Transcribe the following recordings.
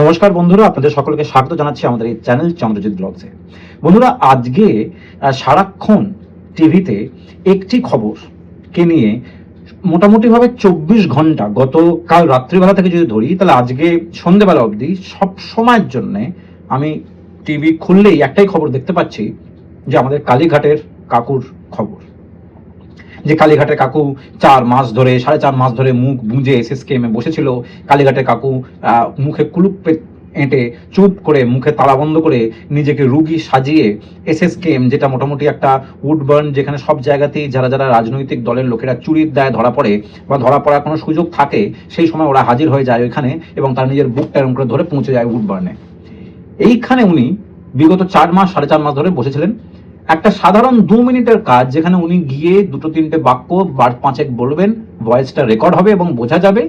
নমস্কার বন্ধুরা, আপনাদের সকলকে স্বাগত জানাচ্ছি আমাদের এই চ্যানেল চন্দ্রজিৎ ব্লগসে। বন্ধুরা, আজকে সারাক্ষণ টিভিতে একটি খবরকে নিয়ে মোটামুটিভাবে চব্বিশ ঘণ্টা গতকাল রাত্রিবেলা থেকে যদি ধরি, তাহলে আজকে সন্ধেবেলা অবধি সব সময়ের জন্যে আমি টিভি খুললেই একটাই খবর দেখতে পাচ্ছি যে আমাদের কালীঘাটের কাকুর খবর। যে কালীঘাটের কাকু চার মাস ধরে, সাড়ে চার মাস ধরে মুখ বুঁজে এসএসকেএমে বসেছিল, কালীঘাটের কাকু মুখে কুলুপ এঁটে চুপ করে মুখে তালা বন্ধ করে নিজেকে রুগী সাজিয়ে এসএসকেএম যেটা মোটামুটি একটা উডবার্ন যেখানে সব জায়গাতেই যারা যারা রাজনৈতিক দলের লোকেরা চুরির দায়, ধরা পড়ে বা ধরা পড়ার কোনো সুযোগ থাকে, সেই সময় ওরা হাজির হয়ে যায় ওইখানে এবং তার নিজের বুকটা এরকম করে ধরে পৌঁছে যায় উডবার্নে এইখানে উনি বিগত চার মাস, সাড়ে চার মাস ধরে বসেছিলেন। একটা সাধারণ দু মিনিটের কাজ যেখানে উনি গিয়ে দুটো তিনটে বাক্য বার পাঁচেক বলবেন ভয়েসটা রেকর্ড হবে এবং বোঝা যাবে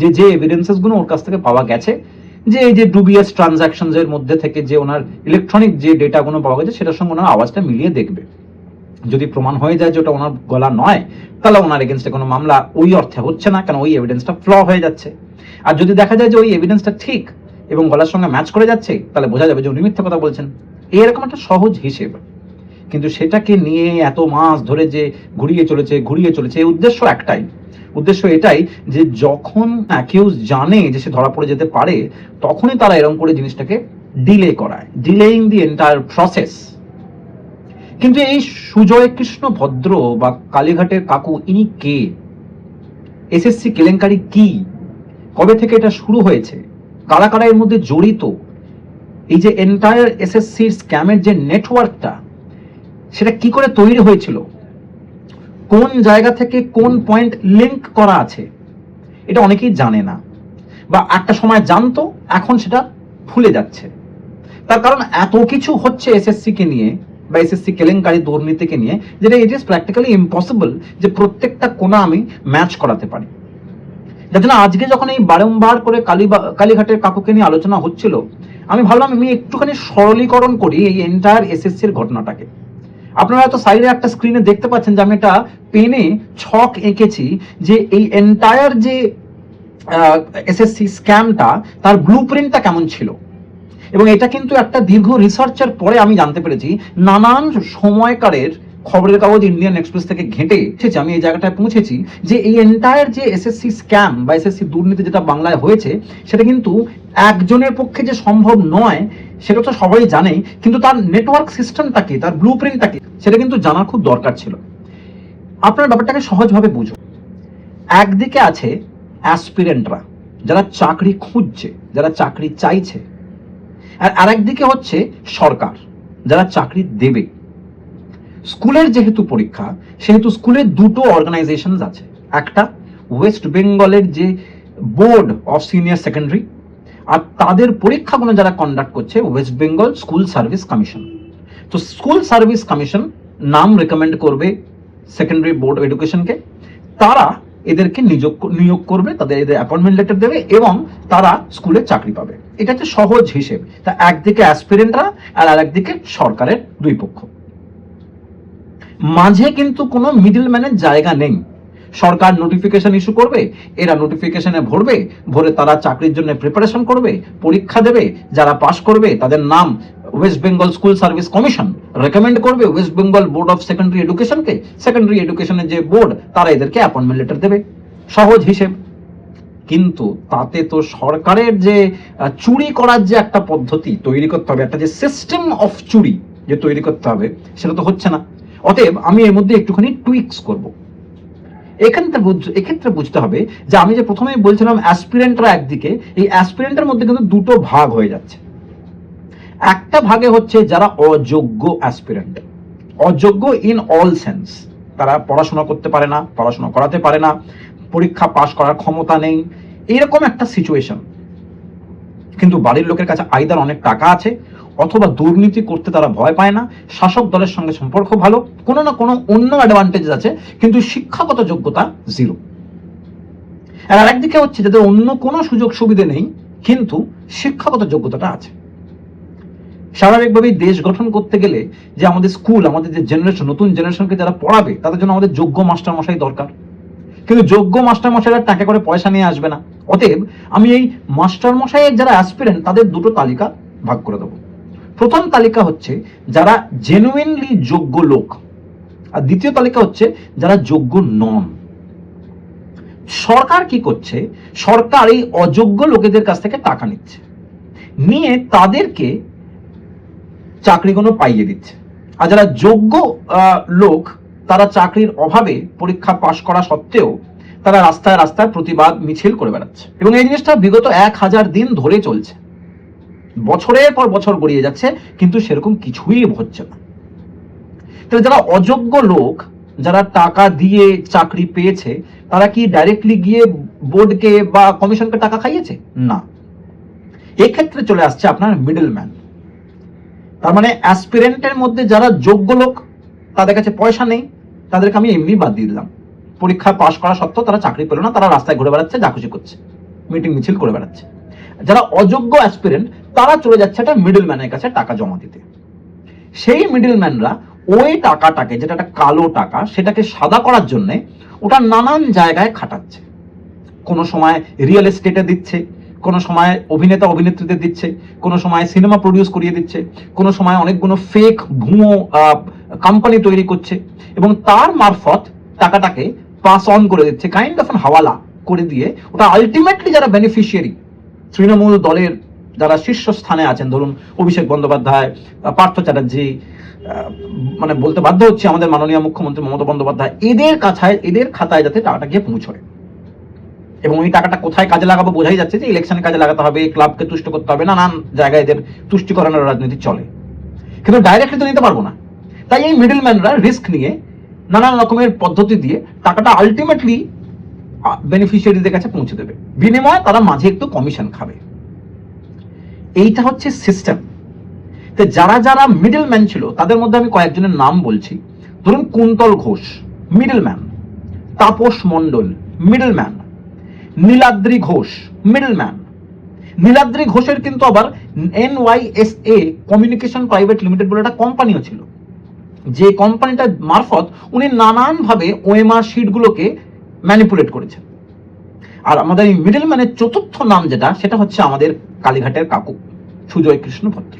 যে যে এভিডেন্সেসগুলো ওর কাছ থেকে পাওয়া গেছে, যে এই যে ডুবিএস ট্রানজাকশনস এর মধ্যে থেকে যে ওনার ইলেকট্রনিক যে ডেটাগুলো পাওয়া গেছে সেটার সঙ্গে ওনার আওয়াজটা মিলিয়ে দেখবে। যদি প্রমাণ হয়ে যায় যে ওটা ওনার গলা নয়, তাহলে ওনার এগেনস্টে কোনো মামলা ওই অর্থে হচ্ছে না, কেন ওই এভিডেন্সটা ফ্ল হয়ে যাচ্ছে। আর যদি দেখা যায় যে ওই এভিডেন্সটা ঠিক এবং গলার সঙ্গে ম্যাচ করে যাচ্ছে, তাহলে বোঝা যাবে যে উনি মিথ্যে কথা বলছেন। এরকম একটা সহজ হিসেব। কিন্তু সেটাকে নিয়ে এত মাস ধরে যে ঘুরিয়ে চলেছে ঘুরিয়ে চলেছে উদ্দেশ্য একটাই। উদ্দেশ্য এটাই যে যখন অ্যাকিউজ জানে যে সে ধরা পড়ে যেতে পারে, তখনই তারা এরকম করে জিনিসটাকে ডিলে করায় ডিলেইং দি এন্টায়ার প্রসেস কিন্তু এই সুজয় কৃষ্ণ ভদ্র বা কালীঘাটের কাকু, ইনি কে? এসএসসি কেলেঙ্কারি কি? কবে থেকে এটা শুরু হয়েছে? কারা কারা এর মধ্যে জড়িত? এই যে এন্টায়ার এসএসসির স্ক্যামের যে নেটওয়ার্কটা সেটা কি করে তৈরি হয়েছিল? কোন জায়গা থেকে কোন পয়েন্ট লিংক করা আছে? এটা অনেকেই জানে না। বা একটা সময় জানতো, এখন সেটা ভুলে যাচ্ছে। তার কারণ এত কিছু হচ্ছে এসএসসি কে নিয়ে বা এসএসসি কেলেঙ্কারি দুর্নীতিকে নিয়ে, যেটা ইট ইজ প্র্যাকটিক্যালি ইম্পসিবল যে প্রত্যেকটা কোনা আমি ম্যাচ করাতে পারি। যার জন্য আজকে যখন এই বারংবার করে কালী কালীঘাটের কাকুকে নিয়ে আলোচনা হচ্ছিল, আমি ভাবলাম আমি একটুখানি সরলীকরণ করি এই এন্টায়ার এসএসসির ঘটনাটাকে। আপনারা হয়তো সাইডে একটা স্ক্রিনে দেখতে পাচ্ছেন যে আমি একটা পেনে ছক এঁকেছি যে এই এন্টায়ার যে এসএসসি স্ক্যামটা তার ব্লু প্রিন্টটা কেমন ছিল? এবং এটা কিন্তু একটা দীর্ঘ রিসার্চের পরে আমি জানতে পেরেছি, নানান সময়কারের খবরের কাগজ ইন্ডিয়ান এক্সপ্রেস থেকে ঘেঁটে এসেছে। আমি এই জায়গাটায় পৌঁছেছি যে এই এন্টায়ার যে এসএসসি স্ক্যাম বা এসএসসি দুর্নীতি যেটা বাংলায় হয়েছে, সেটা কিন্তু একজনের পক্ষে যে সম্ভব নয়, সেটা তো সবাই জানে কিন্তু তার নেটওয়ার্ক সিস্টেমটা কি, তার ব্লু প্রিন্টটা কি, সেটা কিন্তু জানার খুব দরকার ছিল। আপনার ব্যাপারটাকে সহজভাবে বুঝুন একদিকে আছে অ্যাসপিরেন্টরা যারা চাকরি খুঁজছে, যারা চাকরি চাইছে। আর আরেকদিকে হচ্ছে সরকার, যারা চাকরি দেবে। স্কুলের যেহেতু পরীক্ষা, সেহেতু স্কুলের দুটো অর্গানাইজেশন আছে। একটা ওয়েস্ট বেঙ্গলের যে বোর্ড অফ সিনিয়র সেকেন্ডারি আর তাদের পরীক্ষাগুলো যারা কন্ডাক্ট করছে West Bengal school service commission তো স্কুল সার্ভিস কমিশন নাম রেকমেন্ড করবে সেকেন্ডারি বোর্ড এডুকেশনকে তারা এদেরকে নিযোগ নিয়োগ করবে, তাদের এদের অ্যাপয়েন্টমেন্ট লেটার দেবে এবং তারা স্কুলে চাকরি পাবে। এটা হচ্ছে সহজ হিসেব। তা একদিকে অ্যাসপিরেন্টরা আর আরেকদিকে সরকারের দুই পক্ষ। মাঝে কিন্তু কোনো মিডল ম্যানের জায়গা নেই। সরকার নোটিফিকেশন ইস্যু করবে, এরা নোটিফিকেশনে ভরবে, ভরে তারা চাকরির জন্য প্রিপারেশন করবে, পরীক্ষা দেবে, যারা পাশ করবে, তাদের নাম West Bengal school service commission recommend করবে West Bengal board of secondary এডুকেশনকে secondary এডুকেশনের যে বোর্ড তারা এদেরকে অ্যাপয়েন্টমেন্ট লেটার দেবে। সহজ হিসেব। কিন্তু তাতে তো সরকারের যে চুরি করার যে একটা পদ্ধতি তৈরি করতে হবে, একটা যে সিস্টেম অফ চুরি যে তৈরি করতে হবে, সেটা তো হচ্ছে না। অতএব আমি এর মধ্যে একটুখানি টুইক্স করব। এখানটা এক্ষেত্রে বুঝতে হবে যে আমি যে প্রথমে বলছিলাম অ্যাসপিরেন্টরা একদিকে, এই অ্যাসপিরেন্টের মধ্যে কিন্তু দুটো ভাগ হয়ে যাচ্ছে। একটা ভাগে হচ্ছে যারা অযোগ্য অ্যাসপিরেন্ট অযোগ্য ইন অল সেন্স তারা পড়াশোনা করতে পারে না, পড়াশোনা করাতে পারে না, পরীক্ষা পাশ করার ক্ষমতা নেই, এরকম একটা সিচুয়েশন কিন্তু বাড়ির লোকের কাছে আইদার অনেক টাকা আছে অথবা দুর্নীতি করতে তারা ভয় পায় না, শাসক দলের সঙ্গে সম্পর্ক ভালো, কোনো না কোনো অন্য অ্যাডভান্টেজ আছে, কিন্তু শিক্ষাগত যোগ্যতা জিরো আর আরেকদিকে হচ্ছে যাদের অন্য কোনো সুযোগ সুবিধে নেই, কিন্তু শিক্ষাগত যোগ্যতাটা আছে। স্বাভাবিকভাবেই দেশ গঠন করতে গেলে যে আমাদের স্কুল আমাদের যে জেনারেশন নতুন জেনারেশনকে যারা পড়াবে, তাদের জন্য আমাদের যোগ্য মাস্টার মশাই দরকার। কিন্তু যোগ্য মাস্টার মশাইরা টাকা করে পয়সা নিয়ে আসবে না। অতএব আমি এই মাস্টার মশাইয়ের যারা অ্যাসপিরেন্ট তাদের দুটো তালিকা ভাগ করে দেবো। প্রথম তালিকা হচ্ছে যারা জেনুইনলি যোগ্য লোক। আর দ্বিতীয় তালিকা হচ্ছে যারা যোগ্য নন। সরকার কি করছে? সরকার এই অযোগ্য লোকেদের কাছ থেকে টাকা নিচ্ছে। নিয়ে তাদেরকে চাকরিগুলো পাইয়ে দিচ্ছে। আর যারা যোগ্য লোক, তারা চাকরির অভাবে পরীক্ষা পাশ করা সত্ত্বেও তারা রাস্তায় রাস্তায় প্রতিবাদ মিছিল করে বেড়াচ্ছে। এবং এই জিনিসটা বিগত এক হাজার দিন ধরে চলছে। বছরের পর বছর গড়িয়ে যাচ্ছে, কিন্তু সেরকম কিছুই হচ্ছে না। তাহলে যারা অযোগ্য লোক, যারা টাকা দিয়ে চাকরি পেয়েছে, তারা কি ডাইরেক্টলি গিয়ে বোর্ডকে বা কমিশনকে টাকা খাইয়েছে? না। এক্ষেত্রে চলে আসছে আপনার মিডল ম্যান তার মানে অ্যাসপিরেন্টের মধ্যে যারা যোগ্য লোক, তাদের কাছে পয়সা নেই, তাদেরকে আমি এমনি বাদ দিয়ে দিলাম। পরীক্ষা পাশ করা সত্ত্বেও তারা চাকরি পেল না, তারা রাস্তায় ঘুরে বেড়াচ্ছে, যা খুশি করছে। মিটিং মিছিল করে বেড়াচ্ছে। যারা অযোগ্য অ্যাসপিরেন্ট তারা চলে যাচ্ছে একটা মিডল ম্যানের কাছে টাকা জমা দিতে। সেই মিডল ম্যানরা ওই টাকাটাকে, যেটা একটা কালো টাকা, সেটাকে সাদা করার জন্য ওটা নানান জায়গায় খাটাচ্ছে। কোনো সময় রিয়েল এস্টেটে দিচ্ছে, কোনো সময় অভিনেতা, অভিনেত্রীদের দিচ্ছে, কোনো সময় সিনেমা প্রডিউস করিয়ে দিচ্ছে, কোনো সময় অনেকগুলো ফেক ভুয়ো কোম্পানি তৈরি করছে এবং তার মারফত টাকাটাকে পাস অন করে দিচ্ছে কাইন্ড অফ হাওয়ালা করে দিয়ে ওটা আলটিমেটলি যারা বেনিফিশিয়ারি তৃণমূল দলের যারা শীর্ষস্থানে আছেন, ধরুন অভিষেক বন্দ্যোপাধ্যায় পার্থ চ্যাটার্জি মানে বলতে বাধ্য হচ্ছে আমাদের মাননীয় মুখ্যমন্ত্রী মমতা বন্দ্যোপাধ্যায়, এদের কাছায়, এদের খাতায় যাতে টাকাটা গিয়ে পৌঁছয় এবং এই টাকাটা কোথায় কাজে লাগাবো বোঝাই যাচ্ছে যে ইলেকশনে কাজে লাগাতে হবে, ক্লাবকে তুষ্ট করতে হবে, নানান জায়গায় এদের তুষ্টিকরণের রাজনীতি চলে। কিন্তু ডাইরেক্টলি তো নিতে পারব না। তাই এই মিডল ম্যানরা রিস্ক নিয়ে নানান রকমের পদ্ধতি দিয়ে টাকাটা আলটিমেটলি বেনিফিশিয়ারিদের কাছে পৌঁছে দেবে। বিনিময়ে তারা মাঝে একটু কমিশন খাবে। এইটা হচ্ছে সিস্টেম তো যারা যারা মিডল ম্যান ছিল, তাদের মধ্যে আমি কয়েকজনের নাম বলছি। ধরুন Kuntal Ghosh middle man Tapas Mondal middle man Niladri Ghosh middle man Niladri ঘোষের কিন্তু আবার N A communication private limited বলে একটা কোম্পানিও ছিল। যে কোম্পানিটার মারফত উনি নানানভাবে ওএমআর শিটগুলোকে ম্যানিপুলেট করেছেন। আর আমাদের এই মিডল ম্যানের চতুর্থ নাম যেটা, সেটা হচ্ছে আমাদের কালীঘাটের কাকু, সুজয় কৃষ্ণ ভদ্র।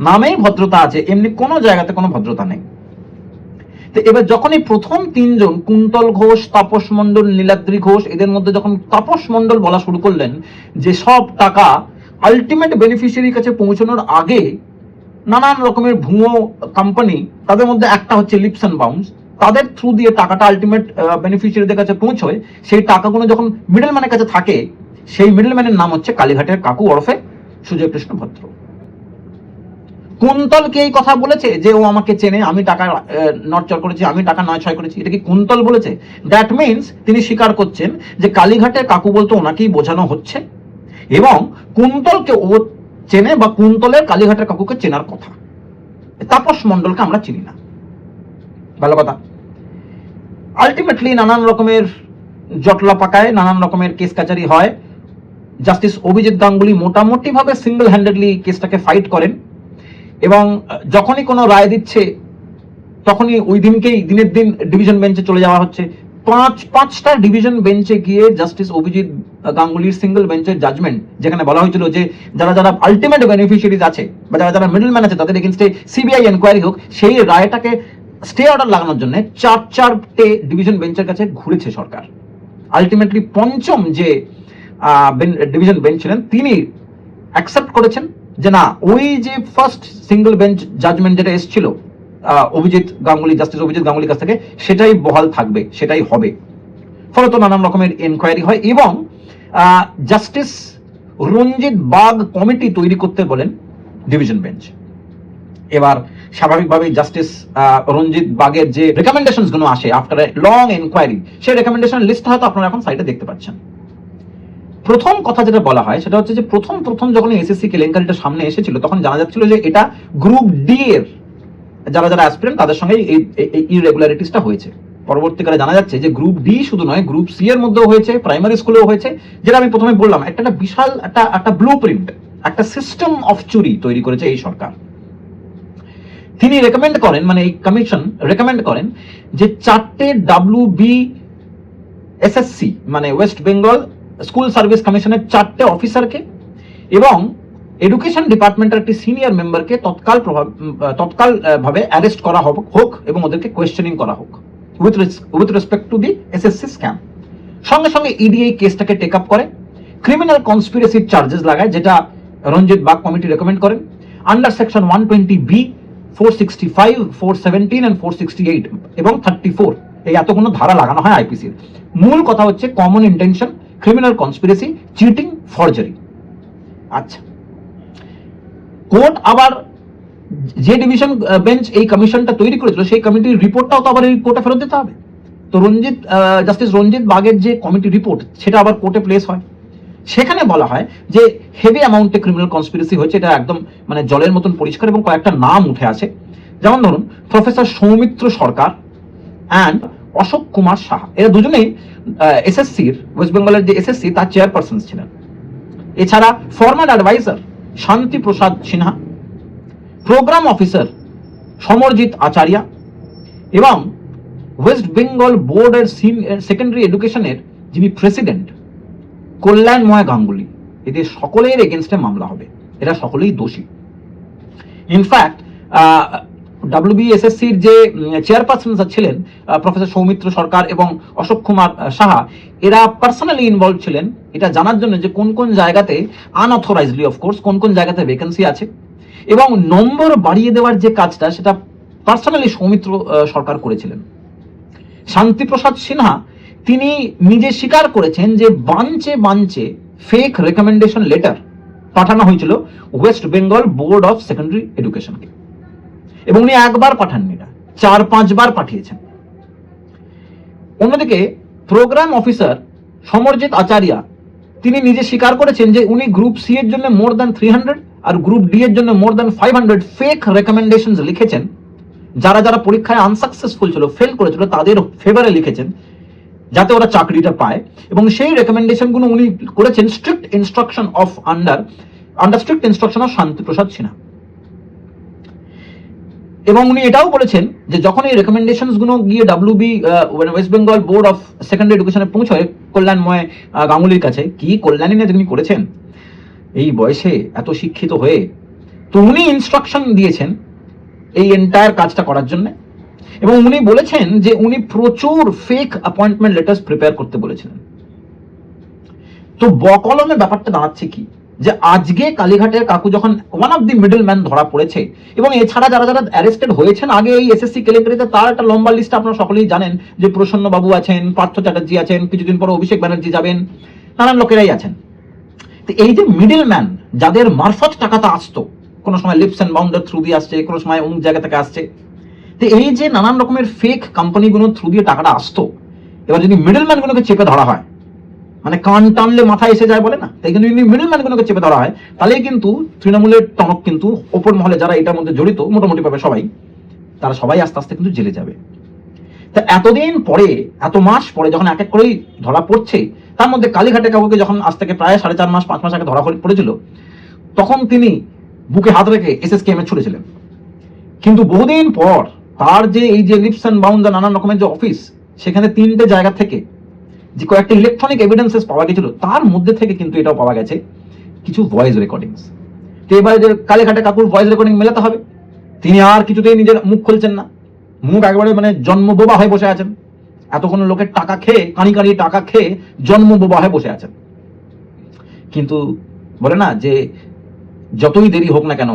নামেই ভদ্রতা আছে, এমনি কোনো জায়গাতে কোনো ভদ্রতা নেই। তো এবার যখন এই প্রথম তিনজন, কুন্তল ঘোষ, তাপস মণ্ডল, নীলাদ্রি ঘোষ, এদের মধ্যে যখন তাপস মণ্ডল বলা শুরু করলেন যে সব টাকা আলটিমেট বেনিফিশিয়ারির কাছে পৌঁছানোর আগে নানান রকমের ভুয়ো কোম্পানি তাদের মধ্যে একটা হচ্ছে লিপস অ্যান্ড বাউন্স তাদের থ্রু দিয়ে টাকাটা আলটিমেট বেনিফিশিয়ারিদের কাছে পৌঁছয়, সেই টাকাগুলো যখন মিডল ম্যানের কাছে থাকে, সেই মিডল ম্যানের নাম হচ্ছে কালীঘাটের কাকু ওরফে সুজয় কৃষ্ণ ভদ্র কুন্তলকে এই কথা বলেছে যে, ও আমাকে চেনে, আমি টাকা নটচর করেছি, আমি টাকা নয় ছয় করেছি। এটা কি কুন্তল বলেছে? দ্যাট মিন্স তিনি স্বীকার করছেন যে, কালীঘাটের কাকু বলতে ওনাকেই বোঝানো হচ্ছে। এবং কুন্তলকে ও চেনে বা কুন্তলের কালীঘাটের কাকুকে চেনার কথা। তাপস মণ্ডলকে আমরা চিনি না। ভালো কথা। আলটিমেটলি নানান রকমের জটলা পাকায়, নানান রকমের কেস কাচারি হয়। জাস্টিস অভিজিৎ গাঙ্গুলি মোটামুটি ভাবে সিঙ্গেল হ্যান্ডেডলি কেসটাকে ফাইট করেন। এবং যখনই কোনো রায় দিচ্ছে, তখনই ওই দিনকেই দিনের দিন ডিভিশন বেঞ্চে চলে যাওয়া হচ্ছে। পাঁচ, পাঁচটা ডিভিশন বেঞ্চে গিয়ে জাস্টিস অভিজিৎ গাঙ্গুলির সিঙ্গেল বেঞ্চের জাজমেন্ট যেখানে বলা হয়েছিল যে যারা যারা আলটিমেট বেনিফিশিয়ারিজ আছে, বা যারা যারা মিডল ম্যান আছে, তাদের এগেনস্টে সিবিআই এনকোয়ারি হোক, সেই রায়টাকে স্টে অর্ডার লাগানোর জন্য চার চারটে ডিভিশন বেঞ্চের কাছে ঘুরেছে সরকার। আলটিমেটলি পঞ্চম যে ডিভিশন বেঞ্চ ছিলেন, তিনি অ্যাকসেপ্ট করেছেন যে না, ওই যে ফার্স্ট সিঙ্গল বেঞ্চ জাজমেন্ট যেটা এসেছিল অভিজিৎ গাঙ্গুলি জাস্টিস অভিজিৎ গাঙ্গুলির কাছ থেকে, সেটাই বহাল থাকবে, সেটাই হবে। ফলত নানান রকমের এনকোয়ারি হয় এবং জাস্টিস রঞ্জিত বাগ কমিটি তৈরি করতে বলেন ডিভিশন বেঞ্চ এবার স্বাভাবিকভাবেই জাস্টিস রঞ্জিত বাগের যে রেকমেন্ডেশনসগুলো আসে আফটার লং এনকোয়ারি সেই রেকমেন্ডেশন লিস্ট হয়তো আপনারা এখন সাইটে দেখতে পাচ্ছেন। প্রথম কথা যেটা বলা হয়, সেটা হচ্ছে যে প্রথম প্রথম যখন এসএসসি কেলেঙ্কারিটা সামনে এসেছিল, তখন জানা যাচ্ছিল যে এটা গ্রুপ ডি এর যারা যারা অ্যাসপিরেন্ট তাদের সঙ্গে এই ইরেগুলারিটিসটা হয়েছে। পরবর্তীকালে জানা যাচ্ছে যে গ্রুপ ডি শুধু নয় গ্রুপ সি এর মধ্যেও হয়েছে প্রাইমারি স্কুলেও হয়েছে, যেটা আমি প্রথমে বললাম, একটা বিশাল, একটা একটা ব্লু প্রিন্ট একটা সিস্টেম অফ চুরি তৈরি করেছে এই সরকার। তিনি রেকমেন্ড করেন মানে এই কমিশন রেকমেন্ড করেন যে চারটে ডাব্লিউ বি এসএসসি মানে ওয়েস্ট বেঙ্গল স্কুল সার্ভিস কমিশনের চারটে অফিসারকে এবং এডুকেশন ডিপার্টমেন্টের একটি সিনিয়র মেম্বারকে তৎকাল প্রভাব তৎকাল ভাবে অ্যারেস্ট করা হোক এবং ওদেরকে কোয়েশ্চেনিং করা হোক with with respect to the SSC scam সঙ্গে সঙ্গে ইডি এই কেসটাকে টেক আপ করে ক্রিমিনাল কনস্পিরেসির চার্জেস লাগায়, যেটা রঞ্জিত বাগ কমিটি রেকমেন্ড করেন। Under section one twenty B four sixty five four seventeen and four sixty eight এবং থার্টি ফোর এই এতগুলো ধারা লাগানো হয় আইপিসির মূল কথা হচ্ছে common intention criminal conspiracy cheating forgery আচ্ছা। কোর্ট আবার যে ডিভিশন বেঞ্চ এই কমিশনটা তৈরি করেছিল, সেই কমিটির রিপোর্টটাও তো আবার এই কোর্টে ফেরত দিতে হবে। তো রঞ্জিত জাস্টিস রঞ্জিত বাগের যে কমিটি রিপোর্ট, সেটা আবার কোর্টে প্লেস হয়। সেখানে বলা হয় যে হেভি অ্যামাউন্টে ক্রিমিনাল কনস্পিরেসি হয়েছে, এটা একদম মানে জলের মতন পরিষ্কার এবং কয়েকটা নাম উঠে আছে। যেমন ধরুন, প্রফেসর সৌমিত্র সরকার অ্যান্ড অশোক কুমার সাহা। এরা দুজনেই এসএসসির ওয়েস্ট বেঙ্গলের যে এসএসসি তার চেয়ারপারসন ছিলেন। এছাড়া formal adviser Shanti Prasad Sinha programme officer Samarjit Acharya এবং ওয়েস্ট বেঙ্গল বোর্ডের সেকেন্ডারি এডুকেশনের যিনি প্রেসিডেন্ট কল্যাণময় গাঙ্গুলি। এদের সকলের এগেনস্টে মামলা হবে। এরা সকলেই দোষী। ইনফ্যাক্ট ডাব্লিউবিএসএসসির যে চেয়ারপারসন ছিলেন প্রফেসর সৌমিত্র সরকার এবং অশোক কুমার সাহা, এরা পার্সোনালি ইনভলভ ছিলেন। এটা জানার জন্য যে কোন কোন জায়গাতে আনঅথরাইজলি অফকোর্স কোন কোন জায়গাতে ভ্যাকেন্সি আছে। এবং নম্বর বাড়িয়ে দেওয়ার যে কাজটা, সেটা পার্সোনালি সৌমিত্র সরকার করেছিলেন। শান্তিপ্রসাদ সিনহা তিনি নিজে স্বীকার করেছেন যে বাঞ্চে বাঞ্চে ফেক রেকমেন্ডেশন লেটার পাঠানো হয়েছিল West Bengal board of secondary এডুকেশনকে এবং উনি একবার পাঠাননি না চার পাঁচবার পাঠিয়েছেন। অন্যদিকে প্রোগ্রাম অফিসার সমরজিৎ আচার্যা, তিনি নিজে স্বীকার করেছেন যে উনি গ্রুপ সি এর জন্য মোর দ্যান থ্রি হান্ড্রেড আর গ্রুপ ডি এর জন্য more than five hundred fake recommendation লিখেছেন। যারা যারা পরীক্ষায় আনসাকসেসফুল ছিল ফেল করেছিল, তাদের ফেভারে লিখেছেন। যাতে ওরা চাকরিটা পায়। এবং সেই রেকমেন্ডেশনগুলো উনি করেছেন strict instruction of under under strict instruction of Shantiprasad Sinha. এবং উনি এটাও বলেছেন যে যখন এই রেকমেন্ডেশনগুলো গিয়ে WB West Bengal board of secondary এডুকেশনে পৌঁছয় কল্যাণময় গাঙ্গুলির কাছে, কি কল্যাণী না তিনি করেছেন? এই বয়সে এত শিক্ষিত হয়ে। তো উনি ইনস্ট্রাকশন দিয়েছেন এই এন্টায়ার কাজটা করার জন্য। এবং উনি বলেছেন যে উনি প্রচুর ফেক অ্যাপয়েন্টমেন্ট লেটার্স প্রিপেয়ার করতে বলেছিলেন তো বকলমে ব্যাপারটা দাঁড়াচ্ছে কি? যে আজকে কালীঘাটের কাকু যখন one of the middle man ধরা পড়েছে, এবং এছাড়া যারা যারা অ্যারেস্টেড হয়েছেন, আগে এই এসএসসি কেলেঙ্কারিতে তার একটা লম্বা লিস্ট আপনারা সকলেই জানেন, যে প্রসন্ন বাবু আছেন, পার্থ চ্যাটার্জি আছেন, কিছুদিন পর অভিষেক ব্যানার্জি যাবেন, নানান লোকেরাই আছেন। তো এই যে মিডল ম্যান যাদের মারফত টাকাটা আসতো, কোনো সময় লিপস অ্যান্ড বাউন্ডার থ্রু দিয়ে আসছে, কোনো সময় অমুক জায়গা থেকে আসছে তো এই যে নানান রকমের ফেক কোম্পানিগুলোর থ্রু দিয়ে টাকাটা আসতো, এবার যদি মিডল ম্যানগুলোকে চেপে ধরা হয় মানে কান টানলে মাথায় এসে যায় বলে না, তাই কিন্তু যদি মিডল ম্যানগুলোকে চেপে ধরা হয় তাহলে কিন্তু তৃণমূলের টনক কিন্তু ওপর মহলে যারা এটার মধ্যে জড়িত মোটামুটি ভাবে সবাই, তারা সবাই আস্তে আস্তে কিন্তু জেলে যাবে। তা এতদিন পরে, এত মাস পরে যখন এক এক করেই ধরা পড়ছে, তার মধ্যে কালীঘাটে কাকুকে যখন আজ থেকে প্রায় সাড়ে চার মাস, পাঁচ মাস আগে ধরা পড়েছিল, তখন তিনি বুকে হাত রেখে এস এস এসএসকে এম এ ছুটেছিলেন। কিন্তু বহুদিন পর তার যে এই যে লিপস অ্যান্ড বাউন্ড নানান রকমের যে অফিস সেখানে তিনটে জায়গা থেকে যে কয়েকটা ইলেকট্রনিক এভিডেন্সেস পাওয়া গেছিল, তার মধ্যে থেকে কিন্তু এটাও পাওয়া গেছে কিছু ভয়েস রেকর্ডিংস তো এবারে যে কালীঘাটে কাকুর ভয়েস রেকর্ডিং মেলাতে হবে, তিনি আর কিছুতেই নিজের মুখ খুলছেন না। মুখ একেবারে মানে জন্ম বোবা হয়ে বসে আছেন। এত কোনো লোকের টাকা খেয়ে কানি কানি টাকা খেয়ে জন্ম বোবা হয়ে বসে আছেন। কিন্তু বলে না যে যতই দেরি হোক না কেন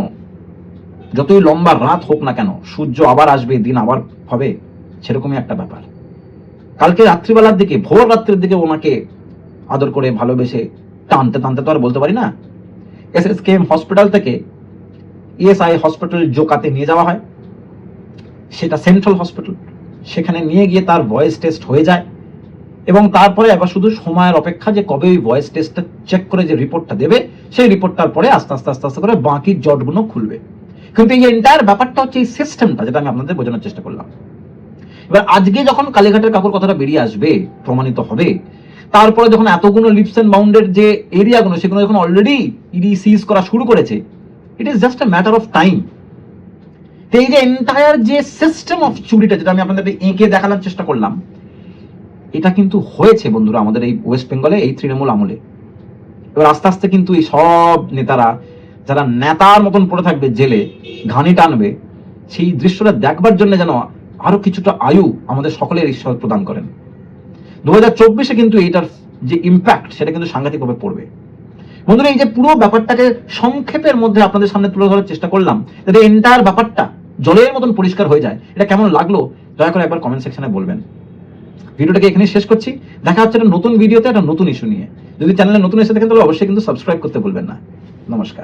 যতই লম্বা রাত হোক না কেন, সূর্য আবার আসবে, দিন আবার হবে, সেরকমই একটা ব্যাপার। কালকে রাত্রিবেলার দিকে, ভোর রাত্রির দিকে ওনাকে আদর করে ভালোবেসে টানতে টানতে তো আর বলতে পারি না এস এস কে হসপিটাল থেকে ইএসআই হসপিটাল জোকাতে নিয়ে যাওয়া হয়। সেটা সেন্ট্রাল হসপিটাল, সেখানে নিয়ে গিয়ে তার ভয়েস টেস্ট হয়ে যায় এবং তারপরে এবার শুধু সময়ের অপেক্ষা যে কবে ওই ভয়েস টেস্টটা চেক করে যে রিপোর্টটা দেবে, সেই রিপোর্টটার পরে আস্তে আস্তে আস্তে আস্তে করে বাকি জটগুলো খুলবে। কিন্তু এই এন্টায়ার ব্যাপারটা হচ্ছে এই সিস্টেমটা যেটা আমি আপনাদের বোঝানোর চেষ্টা করলাম। এবার আজকে যখন কালীঘাটের কাকুর কথাটা বেরিয়ে আসবে, প্রমাণিত হবে, তারপরে যখন এতগুলো লিপস এন্ড বাউন্ডের যে এরিয়াগুলো সেগুলো যখন অলরেডি ইডি সিজ করা শুরু করেছে it is just a matter of time তো এই যে এন্টায়ার যে সিস্টেম অফ চুরিটা যেটা আমি আপনাদের এঁকে দেখানোর চেষ্টা করলাম, এটা কিন্তু হয়েছে বন্ধুরা আমাদের এই ওয়েস্ট বেঙ্গলে এই তৃণমূল আমলে। এবার আস্তে আস্তে কিন্তু এই সব নেতারা যারা নেতার মতন পড়ে থাকবে জেলে, ঘানি টানবে, সেই দৃশ্যটা দেখবার জন্য যেন আরও কিছুটা আয়ু আমাদের সকলের ঈশ্বর প্রদান করেন। দু হাজার চব্বিশে কিন্তু এটার যে ইম্প্যাক্ট সেটা কিন্তু সাংঘাতিকভাবে পড়বে। বন্ধুরা, এই যে পুরো ব্যাপারটাকে সংক্ষেপের মধ্যে আপনাদের সামনে তুলে ধরার চেষ্টা করলাম, যাতে এন্টায়ার ব্যাপারটা জলের মতন পরিষ্কার হয়ে যায়, এটা কেমন লাগল, দয়া করে একবার কমেন্ট সেকশনে বলবেন। ভিডিওটাকে এখানে শেষ করছি। দেখা হচ্ছে একটা নতুন ভিডিওতে একটা নতুন ইস্যু নিয়ে। যদি চ্যানেলে নতুন এসে থাকেন, তাহলে অবশ্যই কিন্তু সাবস্ক্রাইব করতে ভুলবেন না। নমস্কার।